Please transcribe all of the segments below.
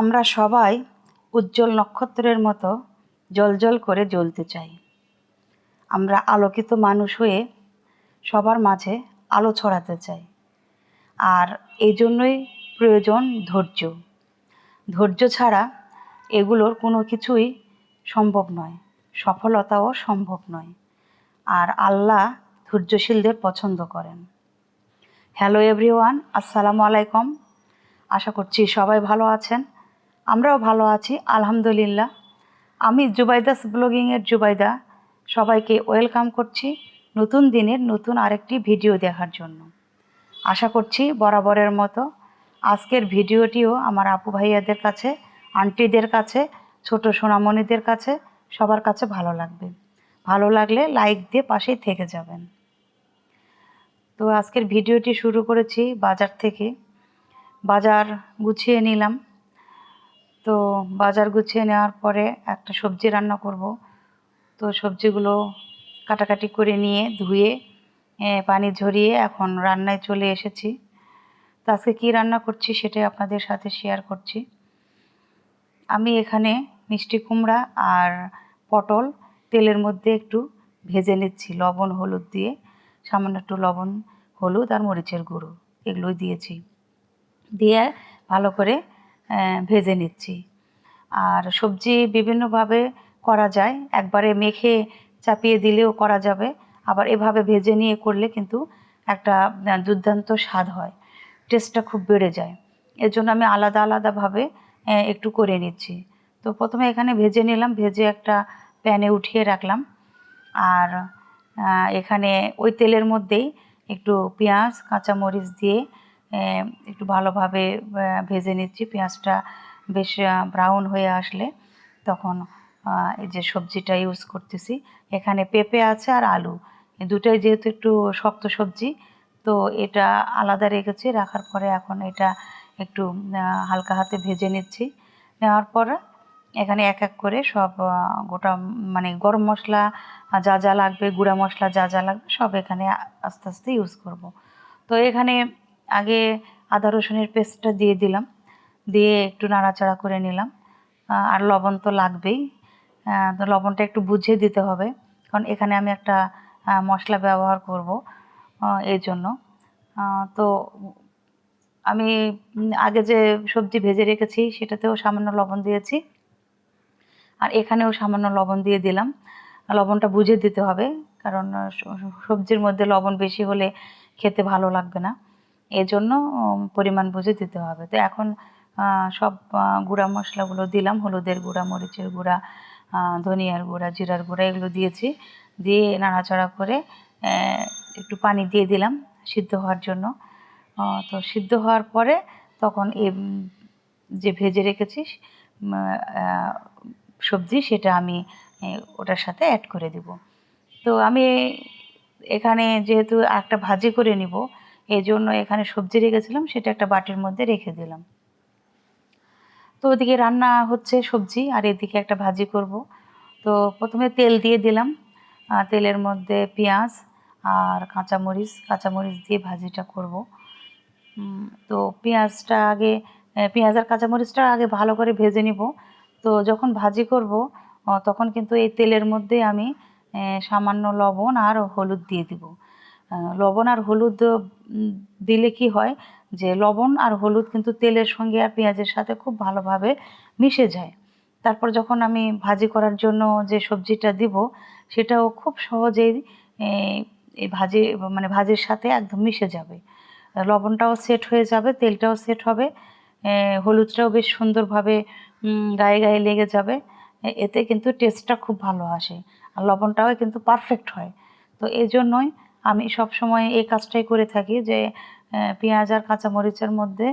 আমরা সবাই উজ্জ্বল নক্ষত্রের মতো জ্বলজ্বল করে জ্বলতে চাই। আমরা আলোকিত মানুষ হয়ে সবার মাঝে আলো ছড়াতে চাই। আর এই জন্যই প্রয়োজন ধৈর্য। ধৈর্য ছাড়া এগুলোর কোনো কিছুই সম্ভব নয়, সফলতাও সম্ভব নয়। আর আল্লাহ ধৈর্যশীলদের পছন্দ করেন। হ্যালো এভরিওয়ান, আসসালামু আলাইকুম। আশা করছি সবাই ভালো আছেন। আমরাও ভালো আছি, আলহামদুলিল্লাহ। আমি জুবাইদাস ব্লগিংয়ের জুবাইদা। সবাইকে ওয়েলকাম করছি নতুন দিনের নতুন আরেকটি ভিডিও দেখার জন্য। আশা করছি বরাবরের মতো। আজকের ভিডিওটিও আমার আপু ভাইয়াদের কাছে, আন্টিদের কাছে, ছোট সোনামণিদের কাছে, সবার কাছে ভালো লাগবে। ভালো লাগলে লাইক দিয়ে পাশেই থেকে যাবেন। তো আজকের ভিডিওটি শুরু করেছি বাজার থেকে। বাজার গুছিয়ে নিলাম। তো বাজার গুছিয়ে নেওয়ার পরে একটা সবজি রান্না করব। তো সবজিগুলো কাটাকাটি করে নিয়ে ধুয়ে পানি ঝরিয়ে এখন রান্নায় চলে এসেছি। তো আজকে কী রান্না করছি সেটাই আপনাদের সাথে শেয়ার করছি। আমি এখানে মিষ্টি কুমড়া আর পটল তেলের মধ্যে একটু ভেজে নিচ্ছি, লবণ, হলুদ দিয়ে। সামান্য একটু লবণ, হলুদ আর মরিচের গুঁড়ো এগুলোই দিয়েছি। দিয়ে ভালো করে ভেজে নিচ্ছি। আর সবজি বিভিন্নভাবে করা যায়। একবারে মেখে চাপিয়ে দিলেও করা যাবে। আবার এভাবে ভেজে নিয়ে করলে কিন্তু একটা দুর্দান্ত স্বাদ হয়। টেস্টটা খুব বেড়ে যায়। এর জন্য আমি আলাদা আলাদাভাবে একটু করে নিচ্ছি। তো প্রথমে এখানে ভেজে নিলাম। ভেজে একটা প্যানে উঠিয়ে রাখলাম। আর এখানে ওই তেলের মধ্যেই একটু পেঁয়াজ, কাঁচামরিচ দিয়ে একটু ভালোভাবে ভেজে নিচ্ছি। পেঁয়াজটা বেশ ব্রাউন হয়ে আসলে তখন এই যে সবজিটা ইউজ করতেছি। এখানে পেঁপে আছে আর আলু। দুটোই যেহেতু একটু শক্ত সবজি, তো এটা আলাদা রেখেছি। রাখার পরে এখন এটা একটু হালকা হাতে ভেজে নিচ্ছি। নেওয়ার পরে এখানে এক এক করে সব গোটা মানে গরম মশলা, যা যা লাগবে, গুঁড়া মশলা যা যা লাগবে সব এখানে আস্তে আস্তে ইউজ করব। তো এখানে আগে আদা রসুনের পেস্টটা দিয়ে দিলাম। দিয়ে একটু নাড়াচাড়া করে নিলাম। আর লবণ তো লাগবেই। তো লবণটা একটু বুঝিয়ে দিতে হবে। কারণ এখানে আমি একটা মশলা ব্যবহার করব এই জন্য। তো আমি আগে যে সবজি ভেজে রেখেছি, সেটাতেও সামান্য লবণ দিয়েছি। আর এখানেও সামান্য লবণ দিয়ে দিলাম। লবণটা বুঝে দিতে হবে, কারণ সবজির মধ্যে লবণ বেশি হলে খেতে ভালো লাগবে না। এই জন্য পরিমাণ বুঝে দিতে হবে। তো এখন সব গুঁড়া মশলাগুলো দিলাম হলুদের গুঁড়া মরিচের গুঁড়া ধনিয়ার গুঁড়া জিরার গুঁড়া এগুলো দিয়েছি। দিয়ে নাড়াচাড়া করে একটু পানি দিয়ে দিলাম সিদ্ধ হওয়ার জন্য। তো সিদ্ধ হওয়ার পরে তখন উম, যে ভেজে রেখেছি সবজি সেটা আমি ওটার সাথে অ্যাড করে দেব। তো আমি এখানে যেহেতু একটা ভাজি করে নিব এই জন্য এখানে সবজি রেখেছিলাম, সেটা একটা বাটির মধ্যে রেখে দিলাম। তো ওদিকে রান্না হচ্ছে সবজি, আর এদিকে একটা ভাজি করব। তো প্রথমে তেল দিয়ে দিলাম। তেলের মধ্যে পেঁয়াজ আর কাঁচামরিচ কাঁচামরিচ দিয়ে ভাজিটা করব। তো পেঁয়াজটা আগে পেঁয়াজ আর কাঁচামরিচটা আগে ভালো করে ভেজে নিব। তো যখন ভাজি করব তখন কিন্তু এই তেলের মধ্যে আমি সামান্য লবণ আর হলুদ দিয়ে দিব। লবণ আর হলুদ দিলে কি হয় যে লবণ আর হলুদ কিন্তু তেলের সঙ্গে আর পেঁয়াজের সাথে খুব ভালোভাবে মিশে যায়। তারপর যখন আমি ভাজি করার জন্য যে সবজিটা দিব, সেটাও খুব সহজেই এই ভাজি মানে ভাজির সাথে একদম মিশে যাবে। লবণটাও সেট হয়ে যাবে, তেলটাও সেট হবে হলুদটাও বেশ সুন্দরভাবে গায়ে গায়ে লেগে যাবে। এতে কিন্তু টেস্টটা খুব ভালো আসে। আর লবণটাও কিন্তু পারফেক্ট হয়। তো এই জন্যই আমি সব সময় এই কাজটাই করে থাকি যে পেঁয়াজ আর কাঁচামরিচের মধ্যে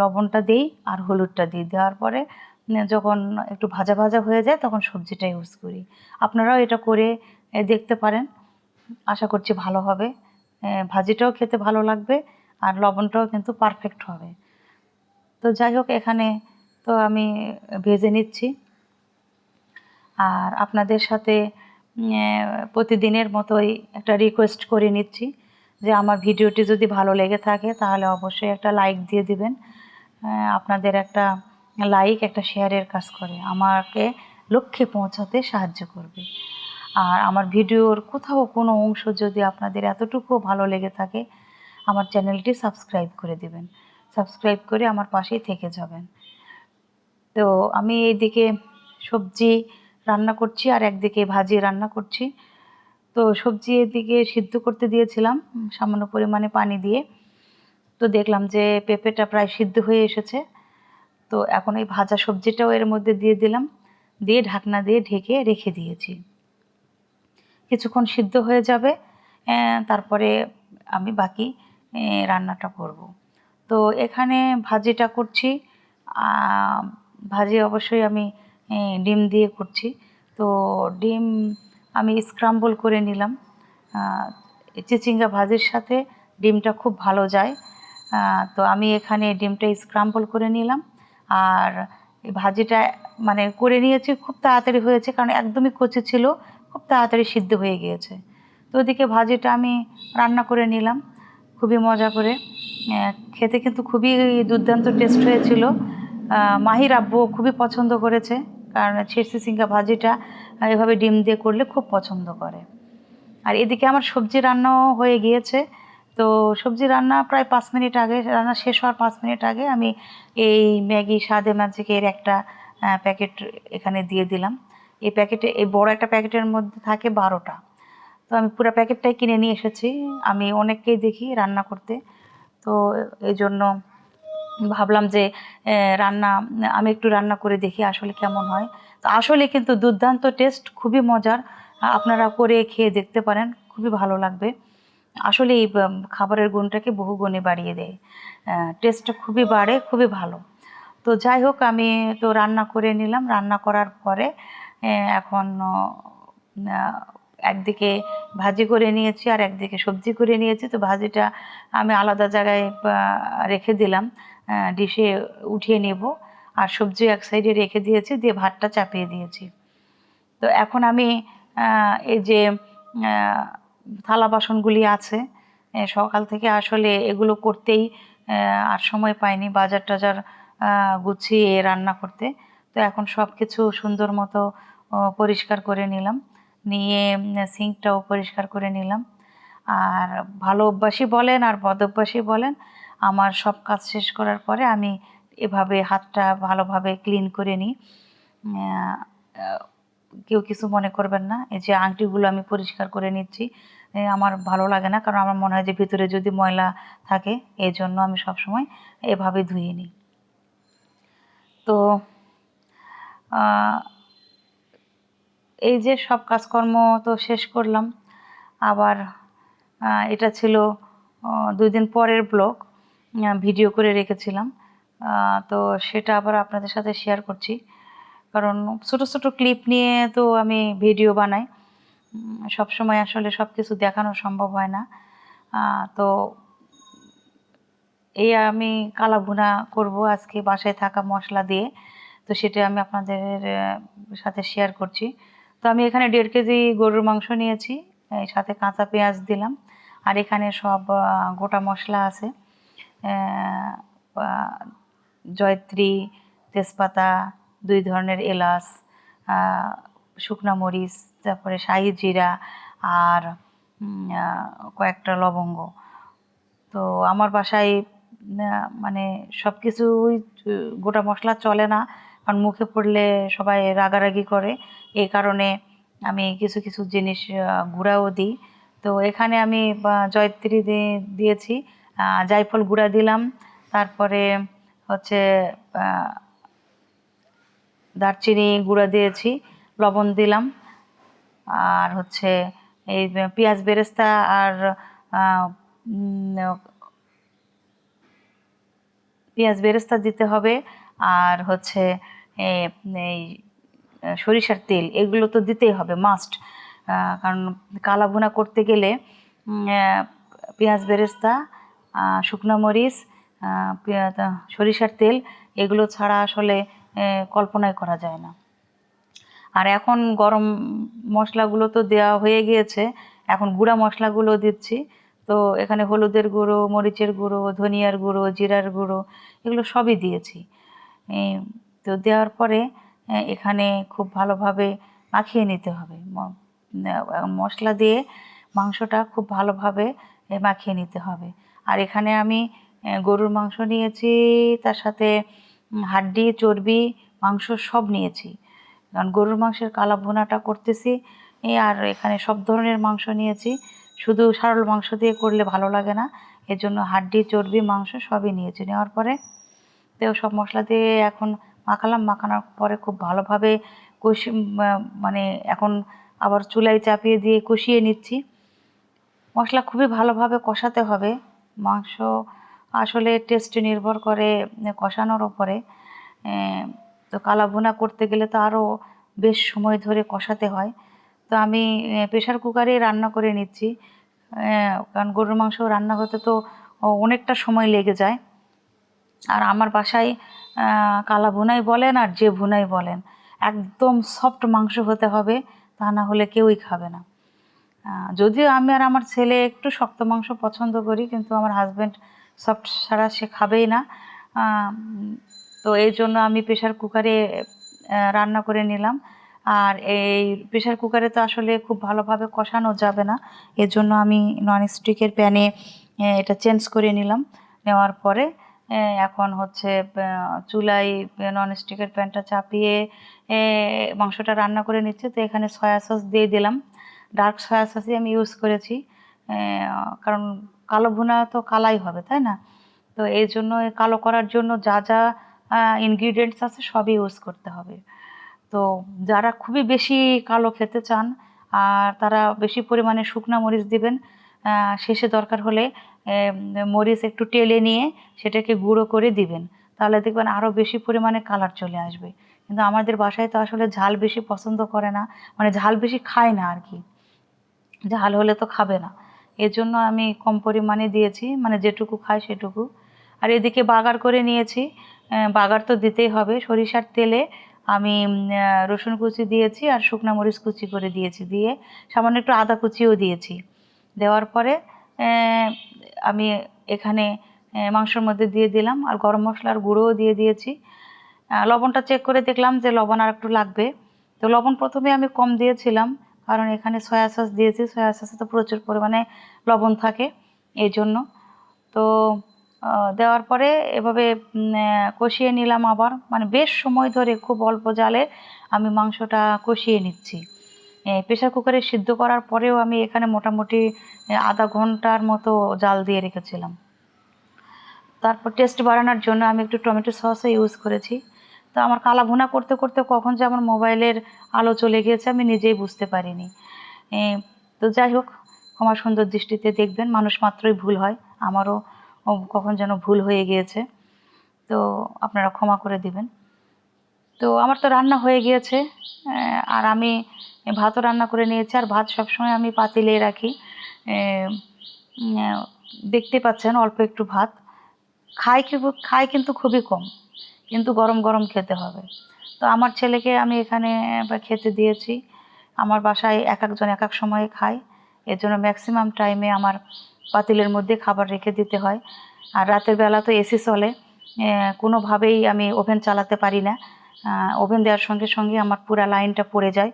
লবণটা দিই আর হলুদটা দিই। দেওয়ার পরে যখন একটু ভাজা ভাজা হয়ে যায় তখন সবজিটা ইউজ করি। আপনারাও এটা করে দেখতে পারেন। আশা করছি ভালো হবে। ভাজিটাও খেতে ভালো লাগবে আর লবণটাও কিন্তু পারফেক্ট হবে। তো যাই হোক, এখানে তো আমি ভেজে নিচ্ছি। আর আপনাদের সাথে প্রতিদিনের মতোই একটা রিকোয়েস্ট করে নিচ্ছি যে আমার ভিডিওটি যদি ভালো লেগে থাকে তাহলে অবশ্যই একটা লাইক দিয়ে দিবেন। আপনাদের একটা লাইক একটা শেয়ারের কাজ করে। আমাকে লক্ষ্যে পৌঁছাতে সাহায্য করবে। আর আমার ভিডিওর কোথাও কোনো অংশ যদি আপনাদের এতটুকু ভালো লেগে থাকে, আমার চ্যানেলটি সাবস্ক্রাইব করে দিবেন। সাবস্ক্রাইব করে আমার পাশেই থেকে যাবেন। তো আমি এইদিকে সবজি রান্না করছি আর একদিকে ভাজিয়ে রান্না করছি। তো সবজি এদিকে সিদ্ধ করতে দিয়েছিলাম, সামান্য পরিমাণে পানি দিয়ে। তো দেখলাম যে পেঁপেটা প্রায় সিদ্ধ হয়ে এসেছে। তো এখন এই ভাজা সবজিটাও এর মধ্যে দিয়ে দিলাম, দিয়ে ঢাকনা দিয়ে ঢেকে রেখে দিয়েছি। কিছুক্ষণ সিদ্ধ হয়ে যাবে তারপরে আমি বাকি রান্নাটা করব। তো এখানে ভাজিটা করছি ভাজি অবশ্যই আমি ডিম দিয়ে করছি। তো ডিম আমি স্ক্রাম্বল করে নিলাম। চিচিঙ্গা ভাজির সাথে ডিমটা খুব ভালো যায়। তো আমি এখানে ডিমটা স্ক্রাম্বল করে নিলাম। আর ভাজিটা মানে করে নিয়েছি, খুব তাড়াতাড়ি হয়েছে কারণ একদমই কচি ছিল, খুব তাড়াতাড়ি সিদ্ধ হয়ে গিয়েছে। তো ওদিকে ভাজিটা আমি রান্না করে নিলাম, খুবই মজা করে। খেতে কিন্তু খুবই দুর্দান্ত টেস্ট হয়েছিল। মাহির আব্বু খুবই পছন্দ করেছে। কারণ ছিরসি সিঙ্গা ভাজিটা এভাবে ডিম দিয়ে করলে খুব পছন্দ করে। আর এদিকে আমার সবজি রান্নাও হয়ে গিয়েছে। তো সবজি রান্না প্রায় পাঁচ মিনিট আগে, রান্না শেষ হওয়ার পাঁচ মিনিট আগে আমি এই ম্যাগি স্বাদে ম্যাজিকের একটা প্যাকেট এখানে দিয়ে দিলাম। এই প্যাকেটে, এই বড় একটা প্যাকেটের মধ্যে থাকে বারোটা। তো আমি পুরো প্যাকেটটাই কিনে নিয়ে এসেছি। আমি অনেককেই দেখি রান্না করতে। তো এই জন্য ভাবলাম যে রান্না, আমি একটু রান্না করে দেখি আসলে কেমন হয়। তো আসলে কিন্তু দুর্দান্ত টেস্ট খুবই মজার। আপনারা করে খেয়ে দেখতে পারেন, খুবই ভালো লাগবে। আসলে এই খাবারের গুণটাকে বহু গুণে বাড়িয়ে দেয়। টেস্টটা খুবই বাড়ে, খুবই ভালো। তো যাই হোক, আমি তো রান্না করে নিলাম। রান্না করার পরে এখন একদিকে ভাজি করে নিয়েছি আর একদিকে সবজি করে নিয়েছি। তো ভাজিটা আমি আলাদা জায়গায় রেখে দিলাম। ডিশে উঠিয়ে নেব। আর সবজি এক সাইডে রেখে দিয়েছি, দিয়ে ভাতটা চাপিয়ে দিয়েছি। তো এখন আমি এই যে থালা বাসনগুলি আছে সকাল থেকে আসলে এগুলো করতেই আর সময় পাইনি বাজার টাজার গুছিয়ে রান্না করতে। তো এখন সব কিছু সুন্দর মতো পরিষ্কার করে নিলাম। নিয়ে সিঙ্কটাও পরিষ্কার করে নিলাম। আর ভালো অভ্যাসই বলেন আর বদ অভ্যাসই বলেন আমার সব কাজ শেষ করার পরে আমি এভাবে হাতটা ভালোভাবে ক্লিন করে নিই। কেউ কিছু মনে করবেন না, এই যে আংটিগুলো আমি পরিষ্কার করে নিচ্ছি আমার ভালো লাগে না, কারণ আমার মনে হয় যে ভিতরে যদি ময়লা থাকে, এই জন্য আমি সবসময় এভাবে ধুয়ে নিই। তো এই যে সব কাজকর্ম তো শেষ করলাম, আবার এটা ছিল দুই দিন পরের ব্লগ। ভিডিও করে রেখেছিলাম। তো সেটা আবার আপনাদের সাথে শেয়ার করছি। কারণ ছোট ছোট ক্লিপ নিয়ে তো আমি ভিডিও বানাই। সব সময় আসলে সব কিছু দেখানো সম্ভব হয় না। তো এই আমি কালা ভুনা করব আজকে বাসায় থাকা মশলা দিয়ে। তো সেটা আমি আপনাদের সাথে শেয়ার করছি। তো আমি এখানে দেড় কেজি গরুর মাংস নিয়েছি। সাথে কাঁচা পেঁয়াজ দিলাম। আর এখানে সব গোটা মশলা আছে। জয়ত্রী, তেজপাতা, দুই ধরনের এলাচ শুকনা মরিচ, তারপরে শাহি জিরা আর কয়েকটা লবঙ্গ। তো আমার বাসায় মানে সব কিছুই গোটা মশলা চলে না, কারণ মুখে পড়লে সবাই রাগারাগি করে। এই কারণে আমি কিছু কিছু জিনিস গুঁড়াও দিই। তো এখানে আমি জয়ত্রী দিয়ে- দিয়েছি। জায়ফল গুঁড়া দিলাম। তারপরে হচ্ছে দারচিনি গুঁড়া দিয়েছি, লবণ দিলাম। আর হচ্ছে এই পেঁয়াজ বেরেস্তা আর পেঁয়াজ বেরেস্তা দিতে হবে। আর হচ্ছে এই সরিষার তেল, এগুলো তো দিতেই হবে মাস্ট কারণ কালা ভুনা করতে গেলে পেঁয়াজ বেরেস্তা শুকনো মরিচ সরিষার তেল, এগুলো ছাড়া আসলে কল্পনাই করা যায় না। আর এখন গরম মশলাগুলো তো দেওয়া হয়ে গিয়েছে, এখন গুঁড়া মশলাগুলো দিচ্ছি। তো এখানে হলুদের গুঁড়ো, মরিচের গুঁড়ো, ধনিয়ার গুঁড়ো, জিরার গুঁড়ো, এগুলো সবই দিয়েছি। তো দেওয়ার পরে এখানে খুব ভালোভাবে মাখিয়ে নিতে হবে। মশলা দিয়ে মাংসটা খুব ভালোভাবে মাখিয়ে নিতে হবে। আর এখানে আমি গরুর মাংস নিয়েছি, তার সাথে হাড্ডি, চর্বি, মাংস সব নিয়েছি। কারণ গরুর মাংসের কালা ভুনাটা করতেছি আর এখানে সব ধরনের মাংস নিয়েছি। শুধু সারল মাংস দিয়ে করলে ভালো লাগে না এর জন্য হাড্ডি, চর্বি, মাংস সবই নিয়েছি। নেওয়ার পরে তো সব মশলা দিয়ে এখন মাখালাম, মাখানোর পরে খুব ভালোভাবে কষি মানে এখন আবার চুলায় চাপিয়ে দিয়ে কষিয়ে নিচ্ছি। মশলা খুবই ভালোভাবে কষাতে হবে। মাংস আসলে টেস্ট নির্ভর করে কষানোর ওপরে তো কালা ভুনা করতে গেলে তো আরও বেশ সময় ধরে কষাতে হয়। তো আমি প্রেশার কুকারে রান্না করে নিচ্ছি। কারণ গরুর মাংস রান্না হতে তো অনেকটা সময় লেগে যায়। আর আমার বাসায় কালা ভুনাই বলেন আর যে ভুনাই বলেন, একদম সফট মাংস হতে হবে, তা না হলে কেউই খাবে না। যদিও আমি আর আমার ছেলে একটু শক্ত মাংস পছন্দ করি কিন্তু আমার হাজব্যান্ড সফট ছাড়া সে খাবেই না। তো এই জন্য আমি প্রেশার কুকারে রান্না করে নিলাম। আর এই প্রেশার কুকারে তো আসলে খুব ভালোভাবে কষানো যাবে না। এর জন্য আমি নন স্টিকের প্যানে এটা চেঞ্জ করে নিলাম। নেওয়ার পরে এখন হচ্ছে আহ, চুলায় নন স্টিকের প্যানটা চাপিয়ে মাংসটা রান্না করে নিচ্ছে। তো এখানে সয়া সস দিয়ে দিলাম। ডার্ক সয়া সসই আমি ইউজ করেছি। কারণ কালো ভুনা তো কালাই হবে, তাই না? তো এই জন্য কালো করার জন্য যা যা ইনগ্রিডিয়েন্টস আছে সবই ইউজ করতে হবে। তো যারা খুবই বেশি কালো খেতে চান, আর তারা বেশি পরিমাণে শুকনা মরিচ দিবেন শেষে দরকার হলে মরিচ একটু টেলে নিয়ে সেটাকে গুঁড়ো করে দিবেন। তাহলে দেখবেন আরও বেশি পরিমাণে কালার চলে আসবে। কিন্তু আমাদের বাসায় তো আসলে ঝাল বেশি পছন্দ করে না মানে ঝাল বেশি খায় না আর কি। ঝাল হলে তো খাবে না। এর জন্য আমি কম পরিমাণে দিয়েছি মানে যেটুকু খাই সেটুকু। আর এদিকে বাগার করে নিয়েছি বাগার তো দিতেই হবে। সরিষার তেলে আমি রসুন কুচি দিয়েছি আর শুকনা মরিচ কুচি করে দিয়েছি। দিয়ে সামান্য একটু আদা কুচিও দিয়েছি। দেওয়ার পরে আমি এখানে মাংসের মধ্যে দিয়ে দিলাম আর গরম মশলার গুঁড়োও দিয়ে দিয়েছি। লবণটা চেক করে দেখলাম যে লবণ আর একটু লাগবে। তো লবণ প্রথমে আমি কম দিয়েছিলাম কারণ এখানে সয়া সস দিয়েছি সয়া সসে তো প্রচুর পরিমাণে লবণ থাকে এই জন্য। তো দেওয়ার পরে এভাবে কষিয়ে নিলাম আবার। মানে বেশ সময় ধরে খুব অল্প জালে আমি মাংসটা কষিয়ে নিচ্ছি। প্রেশার কুকারে সিদ্ধ করার পরেও আমি এখানে মোটামুটি আধা ঘণ্টার মতো জাল দিয়ে রেখেছিলাম। তারপর টেস্ট বাড়ানোর জন্য আমি একটু টমেটো সসও ইউজ করেছি। তো আমার কালা ভুনা করতে করতে কখন যে আমার মোবাইলের আলো চলে গিয়েছে আমি নিজেই বুঝতে পারিনি। তো যাই হোক, ক্ষমা সুন্দর দৃষ্টিতে দেখবেন, মানুষ মাত্রই ভুল হয়, আমারও কখন যেন ভুল হয়ে গিয়েছে, তো আপনারা ক্ষমা করে দিবেন। তো আমার তো রান্না হয়ে গিয়েছে আর আমি ভাতও রান্না করে নিয়েছি, আর ভাত সবসময় আমি পাতিলে রাখি। দেখতে পাচ্ছেন অল্প একটু ভাত, খাই খাই কিন্তু খুবই কম। কিন্তু গরম গরম খেতে হবে। তো আমার ছেলেকে আমি এখানে খেতে দিয়েছি। আমার বাসায় এক একজন এক এক সময়ে খায়। এর জন্য ম্যাক্সিমাম টাইমে আমার পাতিলের মধ্যে খাবার রেখে দিতে হয়। আর রাতের বেলা তো এসি চলে। কোনোভাবেই আমি ওভেন চালাতে পারি না। ওভেন দেওয়ার সঙ্গে সঙ্গে আমার পুরা লাইনটা পড়ে যায়।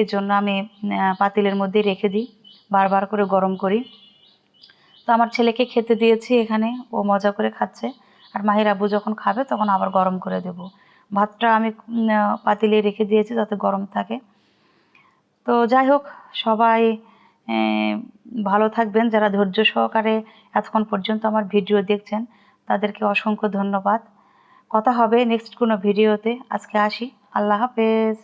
এর জন্য আমি পাতিলের মধ্যে রেখে দিই। বারবার করে গরম করি। তো আমার ছেলেকে খেতে দিয়েছি এখানে। ও মজা করে খাচ্ছে। আর মাহির আব্বু যখন খাবে, তখন আবার গরম করে দেব। ভাতটা আমি পাতিলে রেখে দিয়েছি যাতে গরম থাকে। তো যাই হোক, সবাই ভালো থাকবেন। যারা ধৈর্য সহকারে এতক্ষণ পর্যন্ত আমার ভিডিও দেখছেন, তাদেরকে অসংখ্য ধন্যবাদ। কথা হবে নেক্সট কোনো ভিডিওতে। আজকে আসি। আল্লাহ হাফেজ।